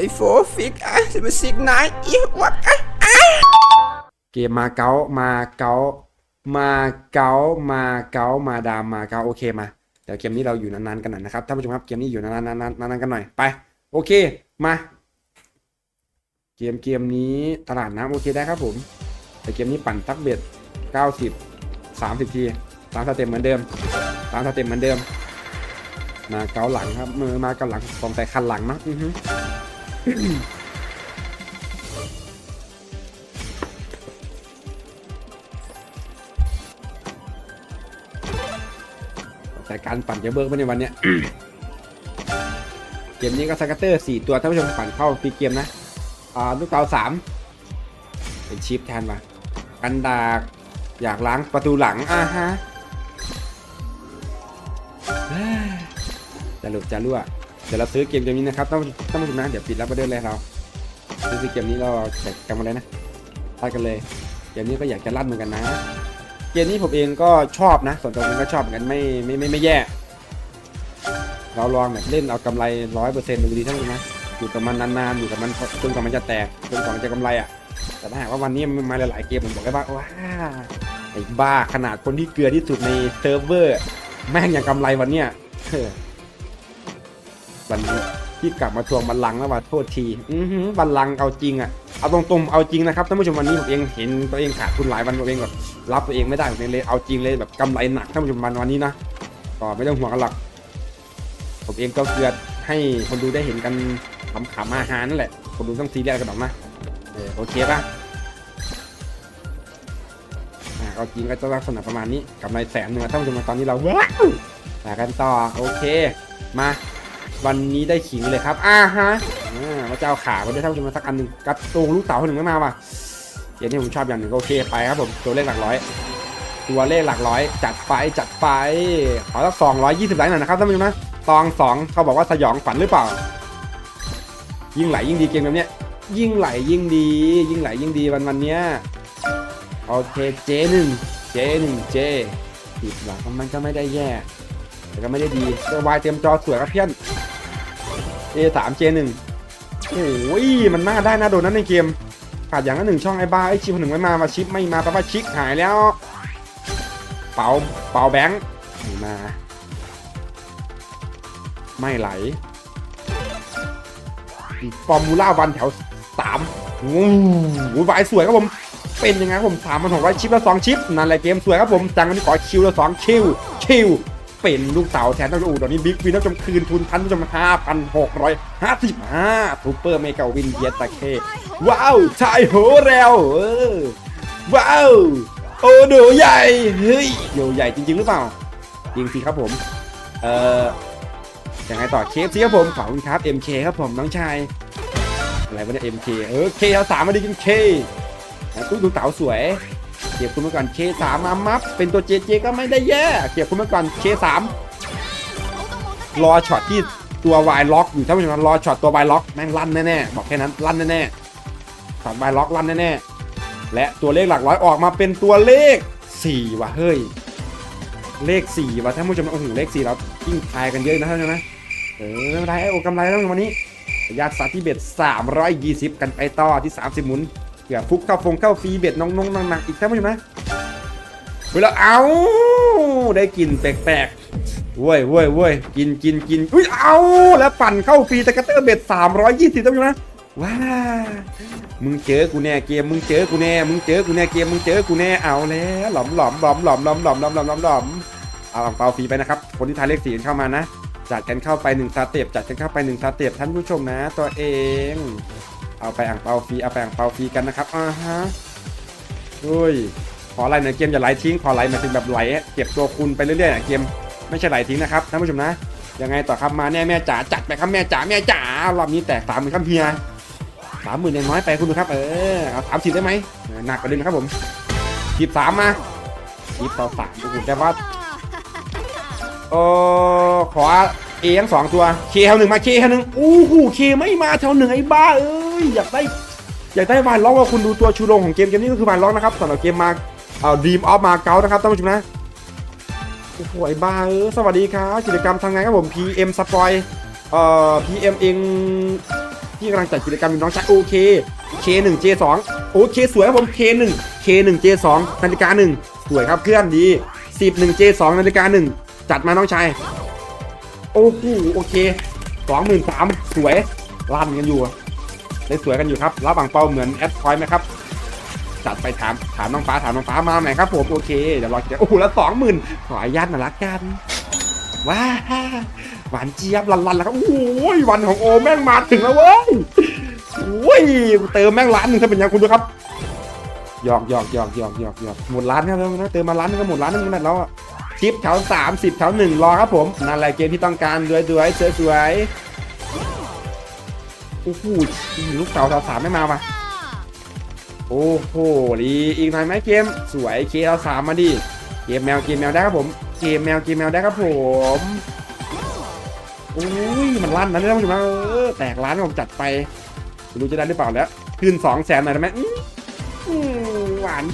ไอ้โฟฟิกอะจะมาสิกนายอีวักอะเกมมาเก๊ามาเก๊ามาเก๊ามาเก๊ามาดามมาเก๊าโอเคมาเดี๋ยวเกมนี้เราอยู่นานๆกันหน่อยนะครับท่านผู้ชมครับเกมนี้อยู่นานๆนานๆนานๆกันหน่อยไป โอเคมาเกมเกมนี้ตลาดน้ำโอเคได้ครับผม แต่เกมนี้ปั่นตักเบ็ด 90 30 ทีตามสเต็ปเหมือนเดิมตามสเต็ปเหมือนเดิม มาเกาหลังครับมือมาเกาหลังสงสัยคันหลังมั้งอือฮึ แต่การปั่นจะเบิร์กมาในวันเนี้ยเกมนี้ก็สกัตเตอร์สี่ตัวท่านผู้ชมปั่นเข้าปีเกมนะอ่าลูกเตาสามเป็นชิปแทนมากันดากอยากล้างประตูหลังอ่าฮะจะหลุดจะรั่ว เดี๋ยวเราซื้อเกมเกมนี้นะครับต้องต้องมาดูนะเดี๋ยวปิดแล้วประเดินเลยเราซื้อเกมนี้เราแจกกันมาเลยนะพลาดกันเลยเกมนี้ก็อยากจะลั่นเหมือนกันนะเกมนี้ผมเองก็ชอบนะ ส่วนตัวผมก็ชอบเหมือนกันไม่ไม่ไม่ไม่แย่ เราลองแบบเล่นเอากำไรร้อยเปอร์เซ็นต์ดูดีทั้งนั้นนะอยู่กับมันนานๆอยู่กับมันจนกว่ามันจะแตกจนกว่ามันจะกำไรอะแต่ถ้าหากว่าวันนี้มันมาหลายๆเกมผมบอกได้ว่าว้าไอ้บ้าขนาดคนที่เกลือที่สุดในเซิร์ฟเวอร์ แม่งยังกำไรวันเนี้ย วันนี้ที่กลับมาทวงบัลลังก์แล้วว่าโทษที อือหือบัลลังก์เอาจริงอะ เอาตรงๆ เอาจริงนะครับท่านผู้ชมวันนี้ผมเองเห็นตัวเองขาดทุนหลายวันตัวเองแบบรับตัวเองไม่ได้ผมเองเลยเอาจริงเลยแบบกำไรหนักท่านผู้ชมวันวันนี้นะก็ไม่ต้องห่วงกันหรอกผมเองก็เกลือให้คนดูได้เห็นกันขำๆอาหารนั่นแหละ คนดูต้องซีเรียสกันหรอกนะเออโอเคป่ะอ่าเอาจริงก็จะลักษณะประมาณนี้กำไรแสนหนึ่งอท่านผู้ชมตอนนี้เราว้าวกันต่อโอเคมา วันนี้ได้ขิงเลยครับอ่าฮะอ่ามาจะเอาขาได้วยท่านผู้ชมาสักอันหนึ่งกระตูงลูกเต๋าคนหนึ่งไม่มาว่ะเดี๋ยวนี้ผมชอบอย่างหนึ่งโอเคไปครับผมตัวเลขหลักร้อย ตัวเลขหลักร้อย จัดไปจัดไปขอสักสองร้อยยี่สิบไลค์หน่อยนะครับท่านผู้ชมนะตองสองเขาบอกว่าสยองฝันหรือเปล่า ยิ่งไหลยิ่งดีเกมแบบเนี้ยยิ่งไหลยิ่งดี ยิ่งไหลยิ่งดีวันวันเนี้ยโอเคเจหนึ่งเจหนึ่งเจผิดหลังมันก็ไม่ได้แย่แต่ก็ไม่ได้ดีตัววายเต็มจอสวยครับเพื่อน เอสามเจหนึ่งโอ้ยมันน่าได้นะโดนนั้นในเกมขาดอย่างละหนึ่งช่องไอ้บ้าไอ้ชิปหนึ่งไม่มามาชิปไม่มาแปลว่าชิปหายแล้ว เป่าเป่าแบงค์ไม่มา ไม่ไหลฟอร์มูล่าวันแถวสามงูหูวายสวยครับผม เป็นยังไงครับผมสามพันหกร้อยชิปและสองชิปนั่นแหละเกมสวยครับผมจังวันนี้ขอคิวและสองคิวคิว เป็นลูกเต๋าแทนท่านผู้ชมตอนนี้บิ๊กวินท่านผู้ชมคืนทุนท่านผู้ชมห้าพันหกร้อยห้าสิบห้าซูเปอร์เมกาวินเยียตะเค ว้าวชายโหแล้วว้าวโอ้โหใหญ่เฮ้ยโยใหญ่จริง ๆ หรือเปล่า จริงสิครับผม เอ่อยังไงต่อเคฟซีครับผมขอบคุณครับ MK ครับผมน้องชายอะไรวะเนี่ย MK เออ K เอาสามมาดิกิน K นะตุ้งดูเต๋าสวย เก็บคุณมาก่อน K สามมามัฟเป็นตัว JJ ก็ไม่ได้แย่เก็บคุณมาก่อน K สามรอช็อตที่ตัววายล็อกอยู่ท่านผู้ชมรอช็อตตัววายล็อกแม่งลั่นแน่ๆบอกแค่นั้นลั่นแน่ๆช็อตวายล็อกลั่นแน่ๆและตัวเลขหลักร้อยออกมาเป็นตัวเลข4ว่ะเฮ้ยเลข4ว่ะท่านผู้ชมโอ้โหเลข4เรายิ่งทายกันเยอะนะท่านผู้ชมนะเออไม่เป็นไรไอ้โอกำไรแล้ววันนี้ญาติสาธิตเบ็ด320 กันไปต่อที่ 30 หมุน เผื่อฟุกเข้าฟงเข้าฟรีเบ็ดน้องๆหนักๆอีกท่านผู้ชมนะเวลาเอาได้กลินแปลกๆเว้ยเว้ยเว้ยกินกินกินอุ้ยเอาแล้วปั่นเข้าฟรีตะกะเตอร์เบ็ด320ท่านผู้ชมนะว้ามึงเจอกูแน่เกมมึงเจอกูแน่มึงเจอกูแน่เกมมึงเจอกูแน่เอาแล้วหลอมหลอมหลอมหลอมหลอมหลอมหลอมหลอมหลอมหลอมเอาอังเปาฟรีไปนะครับคนที่ทายเลขสี่เข้ามานะจัดกันเข้าไปหนึ่งสเต็ปจัดกันเข้าไปหนึ่งสเต็ปท่านผู้ชมนะ ตัวเอง เอาไปอ่างเปาฟรีเอาไปอ่างเปาฟรีกันนะครับอ่าฮะอุ้ยขอไหลหน่อยเกมอย่าไหลทิ้งขอไหลมายถึงแบบไหลเก็บตัวคุณไปเรื่อยๆอะเกมไม่ใช่ไหลทิ้งนะครับท่านผู้ชมนะยังไงต่อครับมาแน่แม่จ๋าจัดไปครับแม่จ๋าแม่จ๋ารอบนี้แตกสามหมื่นครับเฮียสามหมื่นยังน้อยไปคุณดูครับเออเอาสามสิบได้ไหมหนักกว่าเดิมนะครับผมสิบสามมาสิบต่อสามดูแต่ว่าเออขอเอทั้งสองตัวเคแถวหนึ่งมาเคแถวหนึ่งอู้หูเคไม่มาแถวหนึ่งไอ้บ้าเอ้ ยอยากได้อยากได้วานล็อกว่าคุณดูตัวชูโรงของเกมเกมนี้ก็คือวานล็อกนะครับสำหรับเกมมาเอ่อดีมออฟมาเก๊านะครับท่านผู้ชมนะโอ้โหไอ้บ้าเออสวัสดีครับกิจกรรมทางไงครับผม PM สปอยเอ่อ PM เองที่กำลังจัดกิจกรรมอยู่น้องชายโอเค K1 J2 โอเคสวยครับผม K1 K1 J2 นาฬิกาหนึ่งสวยครับเพื่อนดี11 J2 นาฬิกาหนึ่งจัดมาน้องชายโอ้โหโอเคสองหมื่นสามสวยลั่นกันอยู่ ได้สวยกันอยู่ครับ รับอ่างเปาเหมือนแอดคอยไหมครับ จัดไปถามถามน้องฟ้าถามน้องฟ้ามาไหนครับผมโอเค เดี๋ยวรอเดี๋ยวโอ้โหแล้วสองหมื่นขออนุญาตมาละกันว้าหวานเจี๊ยบลันๆแล้วครับโอ้ยวันของโอแม่งมาถึงแล้วเว้ยโอ้ยเติมแม่งล้านหนึ่งถ้าเป็นอย่างคุณดูครับหยอกหยอกหยอกหยอกหยอกหยอกหมดล้านครับแล้วนะเติมมาล้านหนึงก็หมดล้านหนึงนั่นและแล้วอะชิปแถวสามสิบแถวหนึ่งรอครับผมนั่นแหละเกมที่ต้องการด้วยด้วยสวยๆ อ้โหลูกเต๋าแถวสามไม่มาว่ะโอ้โหดีอีกหน่อยไหมเกม สวยเคเอาสามมาดิเกมแมวเกมแมวได้ครับผม เกมแมวเกมแมวได้ครับผมโอ้ยมันลั่นนะนี่ยท่านผู้ชมนะเออแตกร้านผมจัดไปไม่รู้จะได้หรือเปล่าแล้วคืนสองแสนหน่อยได้ไหมอื้ออืมหวาน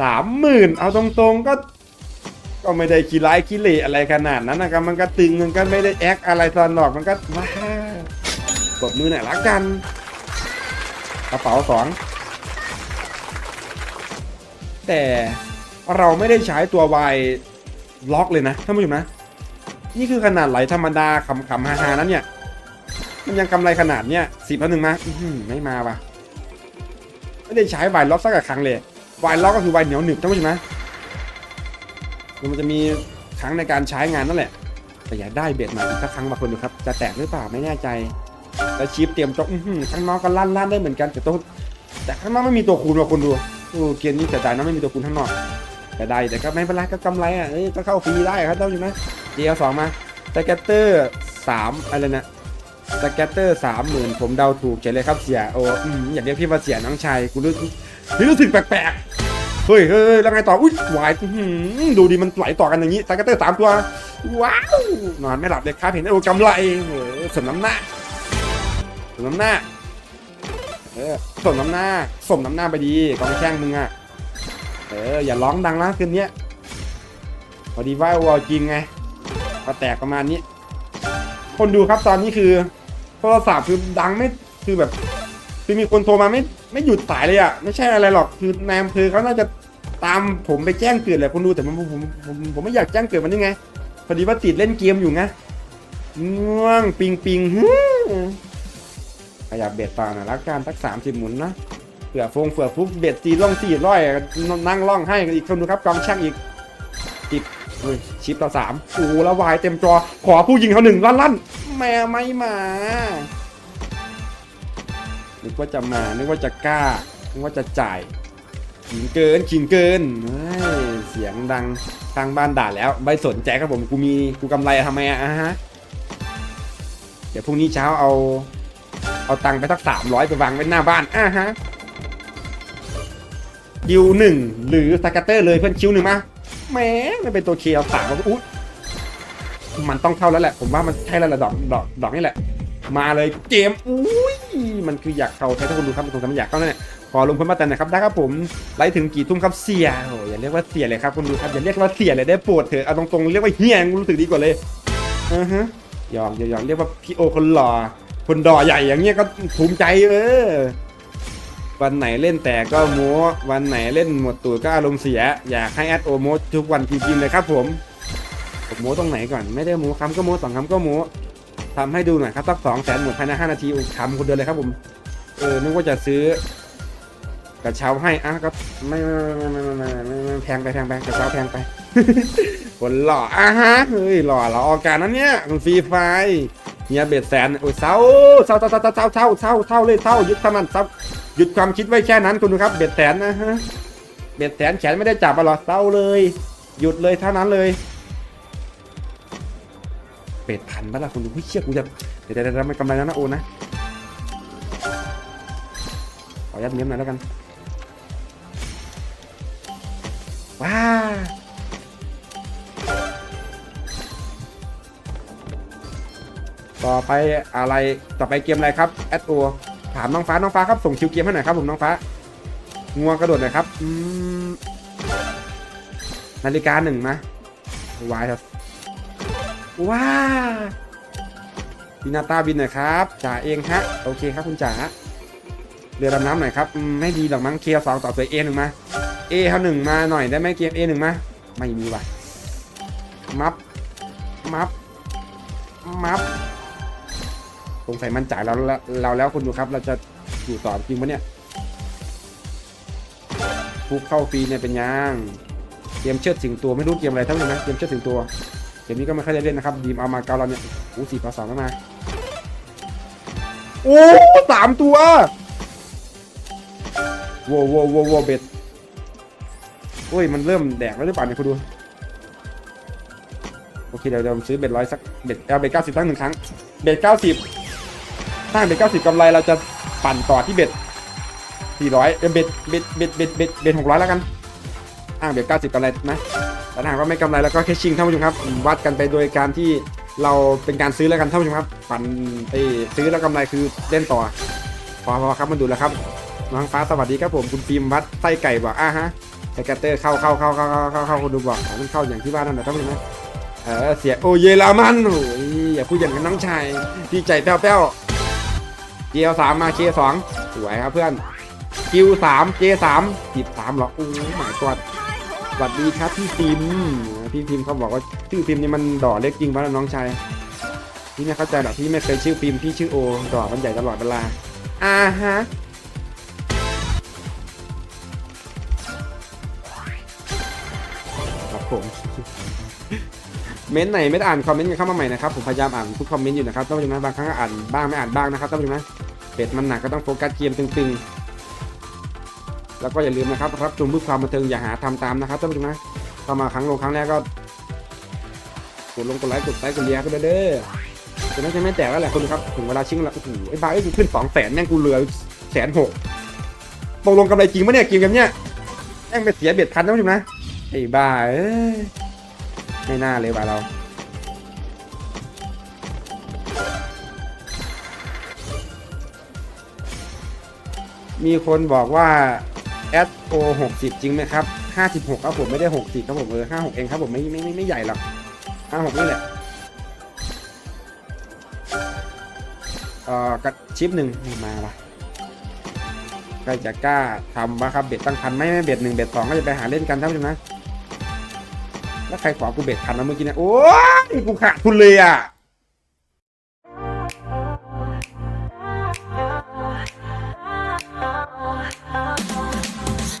สามหมื่นเอาตรงๆก็ ก็ไม่ได้ขี้ร้ายขี้เหร่อะไรขนาดนั้นนะครับมันก็ตึงมันก็ไม่ได้แอคอะไรตอนหลอกมันก็ว้า กดมือหน่อยละกัน กระเป๋าสองแต่เราไม่ได้ใช้ตัววายล็อกเลยนะท่านผู้ชมนะ นี่คือขนาดไหลธรรมดาขำๆฮาๆนั้นเนี่ย มันยังกำไรขนาดเนี้ยสิบแล้วหนึ่งมาอื้อหือไม่มาว่ะ ไม่ได้ใช้วายล็อกสักครั้งเลยวายล็อกก็คือวายเหนียวหนึบท่านผู้ชมนะมันจะมีครั้งในการใช้งานนั่นแหละแต่อยากได้เบ็ดมาอีกสักครั้งบางคนดูครับ จะแตกหรือเปล่าไม่แน่ใจ แล้วชิปเตรียมจบอื้อหือข้างนอกก็ลั่นลั่นได้เหมือนกันแต่ตัวแต่ข้างนอกไม่มีตัวคูณว่ะคนดูโอ้เกมนี้แต่ใจนะไม่มีตัวคูณข้างนอก แต่ได้แต่ก็ไม่เป็นไรก็กำไรอะเอ้ยก็เข้าฟรีได้ครับเจ้าอยู่นะเดียวสองมาสแกตเตอร์สามอะไรนะสแกตเตอร์สามหมื่นผมเดาถูกเฉยเลยครับเสียโอ้อืมอยากเรียกพี่ว่าเสียน้องชายกูรู้นี่รู้สึกแปลกๆเฮ้ยเฮ้ยแล้วไงต่ออุ้ยวายดูดิมันไหลต่อกันอย่างนี้สแกตเตอร์สามตัวว้าวนอนไม่หลับเลยครับเห็นโอ้กำไรเออสมน้ำหน้า สมน้ำหน้า เออสมน้ำหน้า สมน้ำหน้าไปดีกองแช่งมึงอะ เออ อย่าร้องดังนะคืนนี้พอดีว่าวอลจริงไงก็แตกประมาณนี้ คนดูครับตอนนี้คือโทรศัพท์คือดังไม่คือแบบ คือมีคนโทรมาไม่ไม่หยุดสายเลยอะไม่ใช่อะไรหรอกคือนายอำเภอเขาน่าจะตามผมไปแจ้งเกิดแหละคนดูแต่ผมผมผมผมไม่อยากแจ้งเกิดมันนี่ไงพอดีว่าติดเล่นเกมอยู่ไงง่วงปิงปิงฮึ ขยับเบ็ดต่อหน่อยละกันสักสามสิบหมุนนะเผื่อฟงเผื่อฟุกเบ็ดตีล่องสี่ร้อยนั่งล่องให้อีกคนดูครับกองช่างอีกติดชิปต่อสามโอ้ล้วายเต็มจอขอผู้ยิงเขาหนึ่งลั่นลั่นแม่ไม่มานึกว่าจะมานึกว่าจะกล้านึกว่าจะจ่ายขิงเกินขิงเกินเสียงดังทางบ้านด่าแล้วไม่สนใจครับผมกูมีกูกำไรทำไมอะฮะเดี๋ยวพรุ่งนี้เช้าเอา เอาตังค์ไปสักสามร้อยไปวางไว้หน้าบ้านอ่าฮะคิวหนึ่งหรือสกัตเตอร์เลยเพื่อนคิวหนึ่งมาแหมไม่เป็นตัวเคเอาสามมาอุ๊ยมันต้องเข้าแล้วแหละ ผมว่ามันใช่แล้วแหละดอกดอกดอกนี่แหละ มาเลยเกมอุ้ยมันคืออยากเข้าใช้ทุกคนดูครับผมทำอยากเข้านั่นแหละขอลงพ้นมาแต่นะครับได้ครับผมไล่ถึงกี่ทุ่มครับเสียโอ้อย่าเรียกว่าเสียเลยครับคุณดูครับอย่าเรียกว่าเสียเลยได้ปรดเถอะเอาตรงๆเรียกว่าเฮียรู้สึกดีกว่าเลยอือฮะยอกหยอกหยอกเรียกว่าพี่โอคนหล่อ คนดอใหญ่อย่างเงี้ยก็ภูมิใจเออวันไหนเล่นแต่ก็มัววันไหนเล่นหมดตูดก็อารมณ์เสีย อยากให้แอดโอโมทุกวันจริงๆเลยครับผมผมโมตรงไหนก่อนไม่ได้โม้คำก็โม้สองคำก็โม้ทำให้ดูหน่อยครับตักสองแสนหมดภายในห้านาทีทำคนเดียวเลยครับผมเออนึกว่าจะซื้อกระเช้าให้อะก็ไม่ไม่ไม่ไม่ไม่ไม่แพงไปแพงไปกระเช้าแพงไปคนหล่ออะฮะเฮ้ยหล่อหล่ออกการนั้นเนี้ยมันฟรีไฟ เฮียเบ็ดแสนโอ้ยเศร้าเศร้าเศร้าเศร้าเศร้าเศร้าเศร้าเศร้าเลยเศร้ายึดทำมันเศร้าหยุดความคิดไว้แค่นั้นคุณดูครับเบ็ดแสนนะฮะเบ็ดแสนแขนไม่ได้จับอะหรอเศร้าเลย หยุดเลยเท่านั้นเลยเป็ดพันบ้าละคุณดูเฮ้ยเชี่ยกูจะเดี๋ยวเดี๋ยวไม่กำไรแล้วนะโอนะขอยัดเมียมหน่อยแล้วกันว้า ต่อไปอะไรต่อไปเกมอะไรครับแอดโอถามน้องฟ้าน้องฟ้าครับส่งคิวเกมให้หน่อยครับผมน้องฟ้างัวกระโดดหน่อยครับอืมนาฬิกาหนึ่งมาวายครับว้าพี่นาตาบินหน่อยครับจ่าเองฮะโอเคครับคุณจ๋าเรือดำน้ำหน่อยครับไม่ดีหรอกมั้งเคลียร์สองต่อเสือเอหนึ่งมาเอเขาหนึ่งมาหน่อยได้ไหมเกมเอหนึ่งมาไม่มีว่ะมัฟมัฟมัฟ สงสัยมันจ่ายเราแล้วเราแล้วคุณดูครับ เราจะอยู่ต่อจริงปะเนี่ยฟุกเข้าฟรีเนี่ยเป็นยังเกมเชิดสิงตัวไม่รู้เกมอะไรทั้งนั้นนะเกมเชิดสิงตัวเกมนี้ก็ไม่ค่อยได้เล่นนะครับดีมเอามาเกาเราเนี่ยโอ้สี่พอสองแล้วมาโอ้สามตัวโว้โว้โว้โว้เบ็ดโอ้ยมันเริ่มแดกแล้วหรือเปล่าเนี่ยคุณดูโอเคเดี๋ยวเดี๋ยวซื้อเบ็ดร้อยสักเบ็ดเอาเบ็ดเก้าสิบตั้งหนึ่งครั้งเบ็ดเก้าสิบ ถ้าเบ็ดเก้าสิบกำไรเราจะปั่นต่อที่เบ็ดสี่ร้อยเบ็ดเบ็ดเบ็ดเบ็ดเบ็ดเบ็ดหกร้อยแล้วกันอ่างเบ็ดเก้าสิบกำไรนะแต่ถ้าหากว่าไม่กำไรแล้วก็แค่ชิงท่านผู้ชมครับ วัดกันไปโดยการที่เราเป็นการซื้อแล้วกันท่านผู้ชมครับ ปั่นไอ้ซื้อแล้วกำไรคือเล่นต่อพอพอครับมาดูแล้วครับน้องฟ้าสวัสดีครับผมคุณฟิล์มวัดไส้ไก่บอกอะฮะสแกตเตอร์เข้าเข้าเข้าเข้าเข้าเข้าเข้าคุณดูบอกมันเข้าอย่างที่ว่านั่นแหละท่านผู้ชมนะเออเสียโอเยอรมันโอ้ยอย่าพูดอย่างนั้นน้องชายดีใจแป้วแป้ว เจสามมาเคสองสวยครับเพื่อนคิวสามเจสามจิบสามหรอโอ้หมายกอดสวัสดีครับพี่ฟิมพี่ฟิมเขาบอกว่าชื่อฟิมนี่มันดอเล็กจริงป่ะน้องชายพี่ไม่เข้าใจหรอกพี่ไม่เคยชื่อฟิมพี่ชื่อโอดอมันใหญ่ตลอดเวลาอ่าฮะครับผมเม้นต์ไหนไม่ได้อ่านคอมเมนต์กันเข้ามาใหม่นะครับผมพยายามอ่านทุกคอมเมนต์อยู่นะครับท่านผู้ชมนะบางครั้งก็อ่านบ้างไม่อ่านบ้างนะครับท่านผู้ชมนะ เป็ดมันหนักก็ต้องโฟกัสเกมตึงๆ แล้วก็อย่าลืมนะครับรับชมเพื่อความบันเทิงอย่าหาทำตามนะครับท่านผู้ชมนะเข้ามาครั้งลงครั้งแรกก็กดลงกดไลค์กดไลค์กดเลียก็ได้เด้อจะไม่ใช่ไม่แตกแล้วแหละคุณครับถึงเวลาชิงแล้วโอ้โหไอ้บ้าไอ้กูขึ้นสองแสนแม่งกูเหลือแสนหกตกลงกำไรจริงปะเนี่ยเกมแบบเนี้ยแม่งไปเสียเบ็ดพันท่านผู้ชมนะไอ้บ้าเอ้ยไม่น่าเลยว่ะเรา มีคนบอกว่า S O หกสิบจริงไหมครับห้าสิบหกครับผมไม่ได้หกสิบครับผมเออห้าหกเองครับผมไม่ไม่ไม่ไม่ใหญ่หรอกห้าหกนี่แหละเอ่อกระชิปหนึ่งมาละใกล้จะกล้าทำวะครับเบ็ดตั้งพันไม่ไม่เบ็ดหนึ่งเบ็ดสองก็จะไปหาเล่นกันท่านผู้ชมนะ แล้วใครขอกูเบ็ดพันนะเมื่อกี้เนะโอ้ยกูขาดทุนเลยอะ